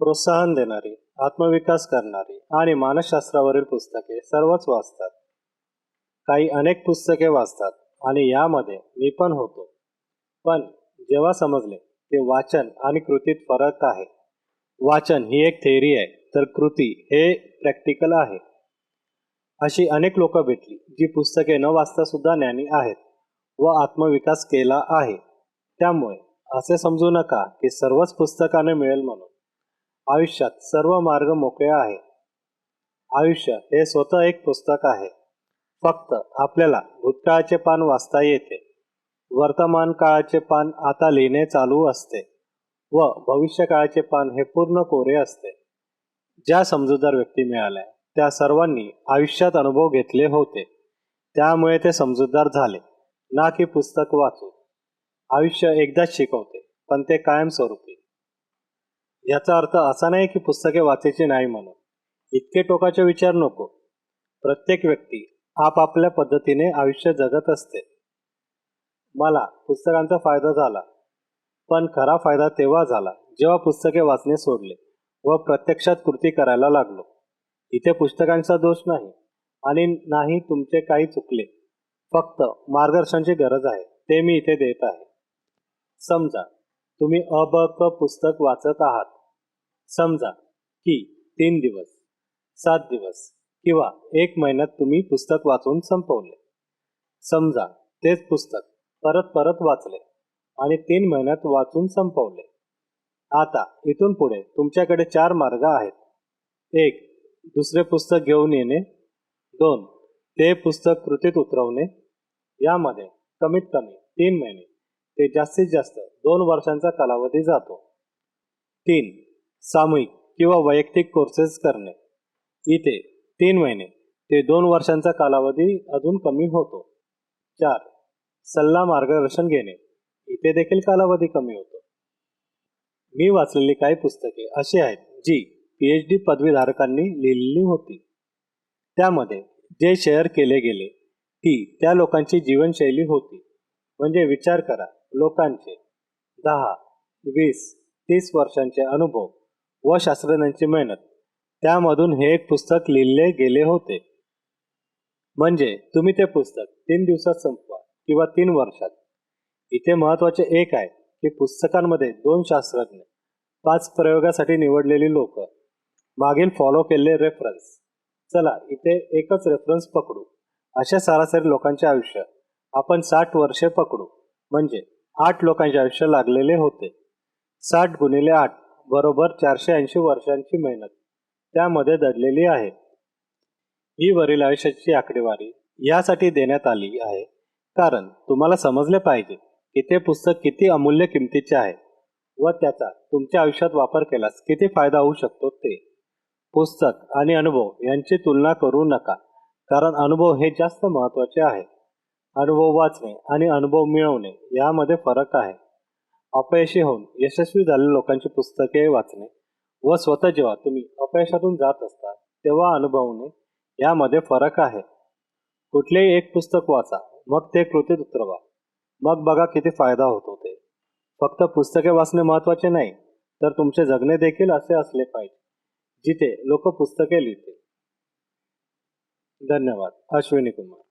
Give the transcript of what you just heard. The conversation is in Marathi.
प्रोत्साहन देणारी आत्मविकास करणारी आणि मानसशास्त्रावरील पुस्तके सर्वच वाचतात. काही अनेक पुस्तके वाचतात आणि यामध्ये मी पण होतो. पण जेव्हा समजले की वाचन आणि कृतीत फरक आहे वाचन ही एक थेअरी आहे तर कृती हे प्रॅक्टिकल आहे. अशी अनेक लोक भेटली जी पुस्तके न वाचता सुद्धा ज्ञानी आहेत व आत्मविकास केला आहे. त्यामुळे असे समजू नका की सर्वच पुस्तकाने मिळेल म्हणून. आयुष्यात सर्व मार्ग मोकळे आहे. आयुष्य हे स्वतः एक पुस्तक आहे. फक्त आपल्याला भूतकाळाचे पान वाचता येते. वर्तमान काळाचे पान आता लिहिणे चालू असते व भविष्यकाळाचे पान हे पूर्ण कोरे असते. ज्या समजूतदार व्यक्ती मिळाल्या त्या सर्वांनी आयुष्यात अनुभव घेतले होते. त्यामुळे ते समजूतदार झाले. ना की पुस्तक वाचू आयुष्य एकदाच शिकवते पण ते कायमस्वरूपी याचा अर्थ असा नाही की पुस्तके वाचायची नाही म्हणून. इतके टोकाचे विचार नको. प्रत्येक व्यक्ती आपापल्या पद्धतीने आयुष्य जगत असते. मला पुस्तकांचा फायदा झाला. पण खरा फायदा तेव्हा झाला जेव्हा पुस्तके वाचणे सोडले व प्रत्यक्षात कृती करायला लागलो. इथे पुस्तकांचा दोष नाही आणि नाही तुमचे काही चुकले. फक्त मार्गदर्शनची गरज आहे. ते मी इथे देत आहे. समजा तुम्ही अ ब क पुस्तक वाचत आहात. समजा की तीन दिवस सात दिवस किंवा एक महिन्यात तुम्ही पुस्तक वाचून संपवले. समजा तेच पुस्तक परत परत वाचले आणि तीन महिन्यात वाचून संपवले. आता इथून पुढे तुमच्याकडे चार मार्ग आहेत. एक दुसरे पुस्तक घेऊन येणे. दोन ते पुस्तक कृतीत उतरवणे. यामध्ये कमीत कमी तीन महिने ते जास्तीत जास्त दोन वर्षांचा कालावधी जातो. तीन सामूहिक किंवा वैयक्तिक कोर्सेस करणे. इथे तीन महिने ते दोन वर्षांचा कालावधी अजून कमी होतो. चार. सल्ला मार्गदर्शन घेणे. इथे देखील कालावधी कमी होतो. मी वाचलेली काही पुस्तके अशी आहेत जी पी एच डी पदवीधारकांनी लिहिलेली होती. त्यामध्ये जे शेअर केले गेले ती त्या लोकांची जीवनशैली होती. म्हणजे विचार करा लोकांचे दहा वीस तीस वर्षांचे अनुभव व शास्त्रज्ञांची मेहनत. त्यामधून हे एक पुस्तक लिहिले गेले होते. म्हणजे तुम्ही ते पुस्तक तीन दिवसात संपवा किंवा तीन वर्षात. इथे महत्त्वाचे एक आहे की पुस्तकांमध्ये दोन शास्त्रज्ञ पाच प्रयोगासाठी निवडलेली लोक मागील फॉलो केलेले रेफरन्स चला इथे एकच रेफरन्स पकडू. अशा सरासरी लोकांचे आयुष्य. आपण साठ वर्षे पकडू. म्हणजे आठ लोकांचे आयुष्य लागलेले होते. साठ गुणिले आठ. बरोबर चारशे ऐंशी वर्षांची मेहनत. त्यामध्ये दडलेली आहे. ही वरील आयुष्याची आकडेवारी यासाठी देण्यात आली आहे. कारण तुम्हाला समजले पाहिजे की ते पुस्तक किती अमूल्य किमतीचे आहे व त्याचा तुमच्या आयुष्यात वापर केल्यास किती फायदा होऊ शकतो ते. पुस्तक आणि अनुभव यांची तुलना करू नका कारण अनुभव हे जास्त महत्त्वाचे आहे. अनुभव वाचणे आणि अनुभव मिळवणे यामध्ये फरक आहे. अपयशी होऊन यशस्वी झालेल्या लोकांची पुस्तके वाचणे व स्वतः जेव्हा तुम्ही अपयशातून जात असता तेव्हा अनुभवणे यामध्ये फरक आहे. कुठलेही एक पुस्तक वाचा मग ते कृतीत उतरवा. मग बघा किती फायदा होतो ते फक्त पुस्तके वाचणे महत्त्वाचे नाही तर तुमचे जगणे देखील असे असले पाहिजे जिथे लोक पुस्तके लिहिते धन्यवाद. अश्विनी कुमार.